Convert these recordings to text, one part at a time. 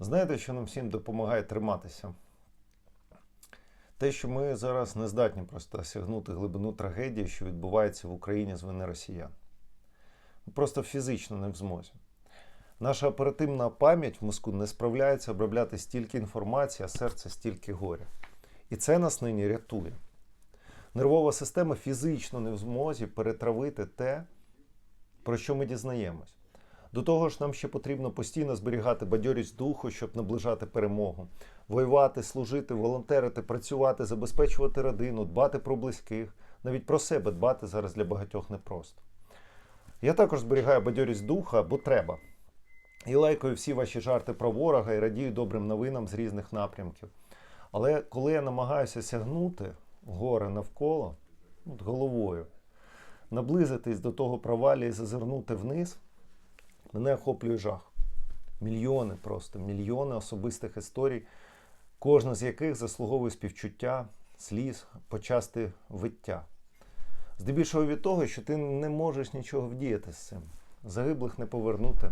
Знаєте, що нам всім допомагає триматися? Те, що ми зараз не здатні просто осягнути глибину трагедії, що відбувається в Україні з вини росіян. Ми просто фізично не в змозі. Наша оперативна пам'ять в мозку не справляється обробляти стільки інформації, а серце стільки горя. І це нас нині рятує. Нервова система фізично не в змозі перетравити те, про що ми дізнаємось. До того ж, нам ще потрібно постійно зберігати бадьорість духу, щоб наближати перемогу, воювати, служити, волонтерити, працювати, забезпечувати родину, дбати про близьких, навіть про себе дбати зараз для багатьох непросто. Я також зберігаю бадьорість духа, бо треба. І лайкаю всі ваші жарти про ворога і радію добрим новинам з різних напрямків. Але коли я намагаюся сягнути гори навколо от головою, наблизитись до того провалі і зазирнути вниз, мене охоплює жах. Мільйони просто, мільйони особистих історій, кожна з яких заслуговує співчуття, сліз, почасти виття. Здебільшого від того, що ти не можеш нічого вдіяти з цим. Загиблих не повернути.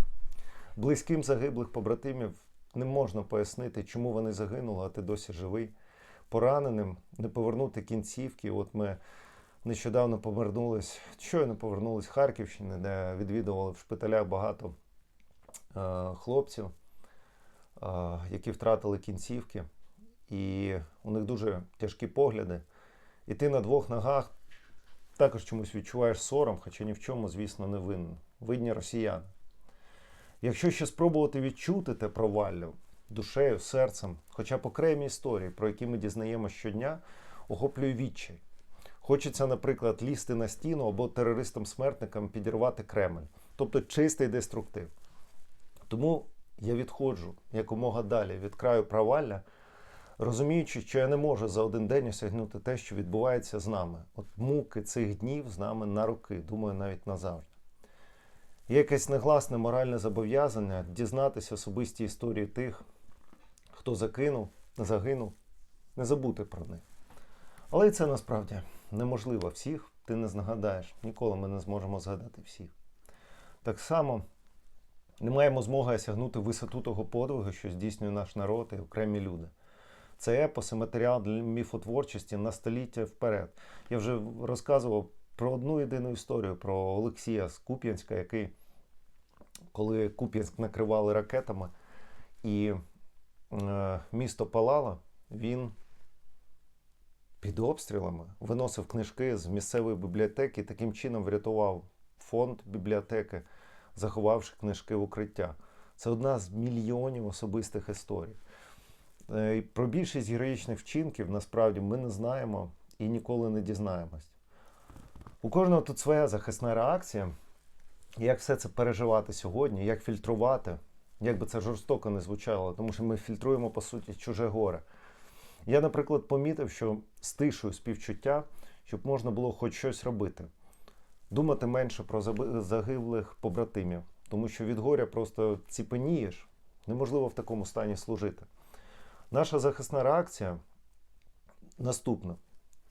Близьким загиблих побратимів не можна пояснити, чому вони загинули, а ти досі живий. Пораненим не повернути кінцівки. От ми нещодавно повернулись, щойно повернулись з Харківщини, де відвідували в шпиталях багато е, хлопців, е, які втратили кінцівки, і у них дуже тяжкі погляди. І ти на двох ногах також чомусь відчуваєш сором, хоча ні в чому, звісно, не винен. Видні росіяни. Якщо ще спробувати відчути те провалля душею, серцем, хоча б окремі історії, про які ми дізнаємося щодня, охоплює відчай. Хочеться, наприклад, лізти на стіну або терористам-смертникам підірвати Кремль, тобто чистий деструктив. Тому я відходжу якомога далі від краю провалля, розуміючи, що я не можу за один день осягнути те, що відбувається з нами. От муки цих днів з нами на роки, думаю, навіть назавжди. Є якесь негласне моральне зобов'язання дізнатися особисті історії тих, хто закинув, загинув, не забути про них. Але і це насправді неможливо всіх, ти не згадаєш. Ніколи ми не зможемо згадати всіх. Так само не маємо змоги осягнути висоту того подвигу, що здійснює наш народ і окремі люди. Це епос матеріал для міфотворчості на століття вперед. Я вже розказував про одну єдину історію про Олексія з Куп'янська, який, коли Куп'янськ накривали ракетами і е, місто палало, він під обстрілами виносив книжки з місцевої бібліотеки і таким чином врятував фонд бібліотеки, заховавши книжки в укриття. Це одна з мільйонів особистих історій. Е, Про більшість героїчних вчинків насправді ми не знаємо і ніколи не дізнаємось. У кожного тут своя захисна реакція. Як все це переживати сьогодні, як фільтрувати, як би це жорстоко не звучало, тому що ми фільтруємо, по суті, чуже горе. Я, наприклад, помітив, що стишую співчуття, щоб можна було хоч щось робити. Думати менше про загиблих побратимів, тому що від горя просто ціпенієш, неможливо в такому стані служити. Наша захисна реакція наступна: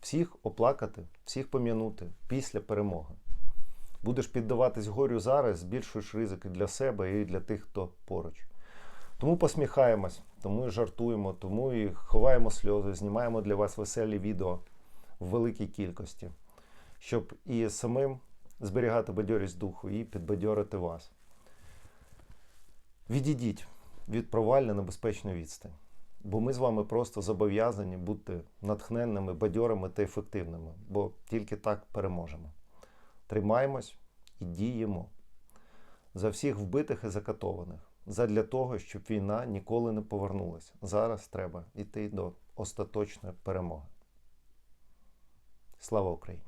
всіх оплакати, всіх пом'янути після перемоги. Будеш піддаватись горю зараз, збільшуєш ризики для себе і для тих, хто поруч. Тому посміхаємось, тому і жартуємо, тому і ховаємо сльози, знімаємо для вас веселі відео в великій кількості, щоб і самим зберігати бадьорість духу і підбадьорити вас. Відійдіть від провалля на безпечну відстань, бо ми з вами просто зобов'язані бути натхненними, бадьорими та ефективними, бо тільки так переможемо. Тримаємось і діємо за всіх вбитих і закатованих, задля того, щоб війна ніколи не повернулася. Зараз треба йти до остаточної перемоги. Слава Україні!